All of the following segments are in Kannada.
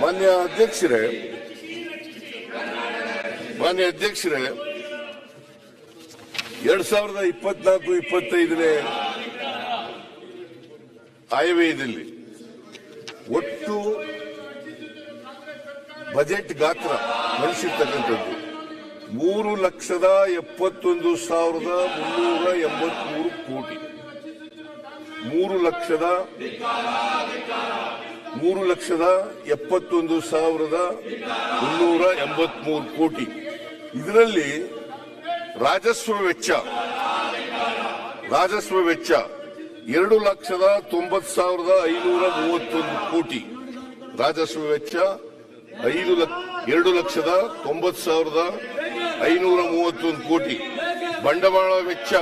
ಮಾನ್ಯ ಅಧ್ಯಕ್ಷರೇ ಮಾನ್ಯ ಅಧ್ಯಕ್ಷರೇ, ಎರಡ್ ಸಾವಿರದ ಇಪ್ಪತ್ನಾಲ್ಕು, ಇಪ್ಪತ್ತೈದನೇ ಆಯವ್ಯಯದಲ್ಲಿ ಒಟ್ಟು ಬಜೆಟ್ ಗಾತ್ರ ನಡೆಸಿರ್ತಕ್ಕಂಥದ್ದು ಮೂರು ಲಕ್ಷದ ಎಪ್ಪತ್ತೊಂದು ಸಾವಿರದ ಮುನ್ನೂರ ಎಂಬತ್ಮೂರು ಕೋಟಿ. ಮೂರು ಲಕ್ಷದ ಮೂರು ಲಕ್ಷದ ಎಪ್ಪತ್ತೊಂದು ಸಾವಿರದ ಮುನ್ನೂರ ಎಂಬತ್ಮೂರು ಕೋಟಿ. ಇದರಲ್ಲಿ ರಾಜಸ್ವ ವೆಚ್ಚ ರಾಜಸ್ವ ವೆಚ್ಚ ಎರಡು ಲಕ್ಷದ ತೊಂಬತ್ತು ಸಾವಿರದ ಐನೂರ ಮೂವತ್ತೊಂದು ಕೋಟಿ. ರಾಜಸ್ವ ವೆಚ್ಚ ಐದು ಎರಡು ಲಕ್ಷದ ತೊಂಬತ್ತು ಸಾವಿರದ ಐನೂರ ಮೂವತ್ತೊಂದು ಕೋಟಿ. ಬಂಡವಾಳ ವೆಚ್ಚ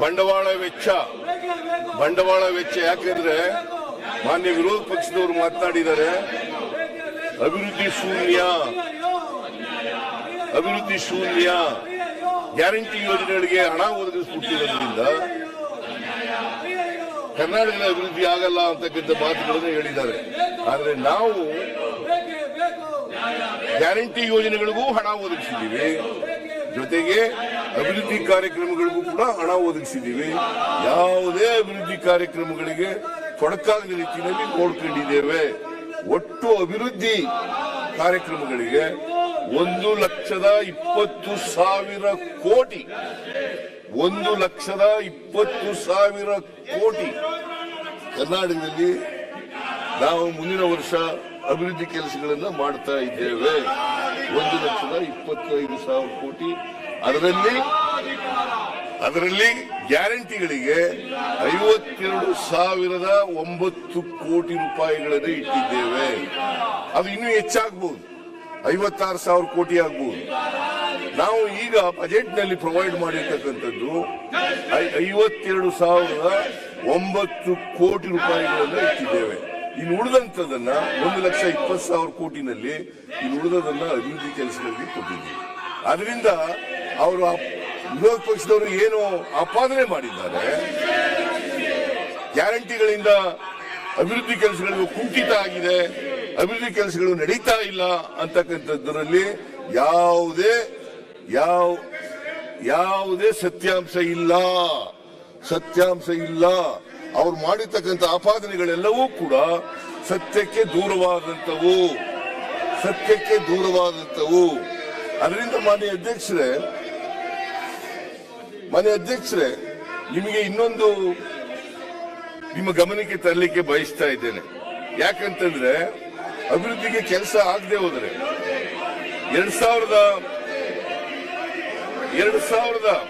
ಬಂಡವಾಳ ವೆಚ್ಚ ಬಂಡವಾಳ ವೆಚ್ಚ ಯಾಕೆಂದ್ರೆ ಮಾನ್ಯ ವಿರೋಧ ಪಕ್ಷದವರು ಮಾತನಾಡಿದ್ದಾರೆ. ಅಭಿವೃದ್ಧಿ ಶೂನ್ಯ. ಅಭಿವೃದ್ಧಿ ಶೂನ್ಯ. ಗ್ಯಾರಂಟಿ ಯೋಜನೆಗಳಿಗೆ ಹಣ ಒದಗಿಸಿಕೊಟ್ಟಿರೋದ್ರಿಂದ ಕರ್ನಾಟಕದ ಅಭಿವೃದ್ಧಿ ಆಗಲ್ಲ ಅಂತಕ್ಕಂಥ ಮಾತುಗಳನ್ನು ಹೇಳಿದ್ದಾರೆ. ಆದರೆ ನಾವು ಗ್ಯಾರಂಟಿ ಯೋಜನೆಗಳಿಗೂ ಹಣ ಒದಗಿಸಿದ್ದೀವಿ. ಜೊತೆಗೆ ಅಭಿವೃದ್ಧಿ ಕಾರ್ಯಕ್ರಮಗಳಿಗೂ ಕೂಡ ಹಣ ಒದಗಿಸಿದ್ದೀವಿ. ಯಾವುದೇ ಅಭಿವೃದ್ಧಿ ಕಾರ್ಯಕ್ರಮಗಳಿಗೆ ತೊಡಕಾಗದ ರೀತಿಯಲ್ಲಿ ನೋಡ್ಕೊಂಡಿದ್ದೇವೆ ಒಟ್ಟು ಅಭಿವೃದ್ಧಿ ಕಾರ್ಯಕ್ರಮಗಳಿಗೆ ಒಂದು ಲಕ್ಷದ ಇಪ್ಪತ್ತು ಸಾವಿರ ಕೋಟಿ. ಒಂದು ಲಕ್ಷದ ಇಪ್ಪತ್ತು ಸಾವಿರ ಕೋಟಿ. ಕರ್ನಾಟಕದಲ್ಲಿ ನಾವು ಮುಂದಿನ ವರ್ಷ ಅಭಿವೃದ್ಧಿ ಕೆಲಸಗಳನ್ನು ಮಾಡ್ತಾ ಇದ್ದೇವೆ. ಒಂದು ಲಕ್ಷದ ಇಪ್ಪತ್ತೈದು ಸಾವಿರ ಕೋಟಿ. ಅದರಲ್ಲಿ ಅದರಲ್ಲಿ ಗ್ಯಾರಂಟಿಗಳಿಗೆ ಐವತ್ತೆರಡು ಸಾವಿರದ ಒಂಬತ್ತು ಕೋಟಿ ರೂಪಾಯಿಗಳನ್ನು ಇಟ್ಟಿದ್ದೇವೆ. ಅದು ಇನ್ನೂ ಹೆಚ್ಚಾಗಬಹುದು ಐವತ್ತಾರು ಸಾವಿರ ಕೋಟಿ ಆಗಬಹುದು ನಾವು ಈಗ ಬಜೆಟ್ನಲ್ಲಿ ಪ್ರೊವೈಡ್ ಮಾಡಿರ್ತಕ್ಕಂಥದ್ದು ಐವತ್ತೆರಡು ಸಾವಿರದ ಒಂಬತ್ತು ಕೋಟಿ ರೂಪಾಯಿಗಳನ್ನು ಇಟ್ಟಿದ್ದೇವೆ. ಇನ್ನು ಉಳಿದಂತದನ್ನ ಒಂದು ಲಕ್ಷ ಇಪ್ಪತ್ತು ಸಾವಿರ ಕೋಟಿನಲ್ಲಿ ಇನ್ನು ಉಳಿದದನ್ನ ಅಭಿವೃದ್ಧಿ ಕೆಲಸಗಳಿಗೆ ಕೊಟ್ಟಿದ್ದೀವಿ. ಅದರಿಂದ ಅವರು ಆ ವಿರೋಧ ಪಕ್ಷದವರು ಏನು ಆಪಾದನೆ ಮಾಡಿದ್ದಾರೆ. ಗ್ಯಾರಂಟಿಗಳಿಂದ ಅಭಿವೃದ್ಧಿ ಕೆಲಸಗಳು ಕುಂಠಿತ ಆಗಿದೆ. ಅಭಿವೃದ್ಧಿ ಕೆಲಸಗಳು ನಡೀತಾ ಇಲ್ಲ ಅಂತಕ್ಕಂಥದ್ದರಲ್ಲಿ ಯಾವುದೇ, ಯಾವ, ಯಾವುದೇ ಸತ್ಯಾಂಶ ಇಲ್ಲ. ಸತ್ಯಾಂಶ ಇಲ್ಲ. ಅವ್ರು ಮಾಡಿರ್ತಕ್ಕಂಥ ಆಪಾದನೆಗಳೆಲ್ಲವೂ ಕೂಡ ಸತ್ಯಕ್ಕೆ ದೂರವಾದಂಥವು. ಸತ್ಯಕ್ಕೆ ದೂರವಾದಂಥವು. ಅದರಿಂದ ಮಾನ್ಯ ಅಧ್ಯಕ್ಷರೇ ಮಾನ್ಯ ಅಧ್ಯಕ್ಷರೇ, ನಿಮಗೆ ಇನ್ನೊಂದು ನಿಮ್ಮ ಗಮನಕ್ಕೆ ತರಲಿಕ್ಕೆ ಬಯಸ್ತಾ ಇದ್ದೇನೆ. ಯಾಕಂತಂದ್ರೆ, ಅಭಿವೃದ್ಧಿಗೆ ಕೆಲಸ ಆಗದೆ ಹೋದರೆ, ಎರಡ್ ಸಾವಿರದ ಎರಡ್ ಸಾವಿರದ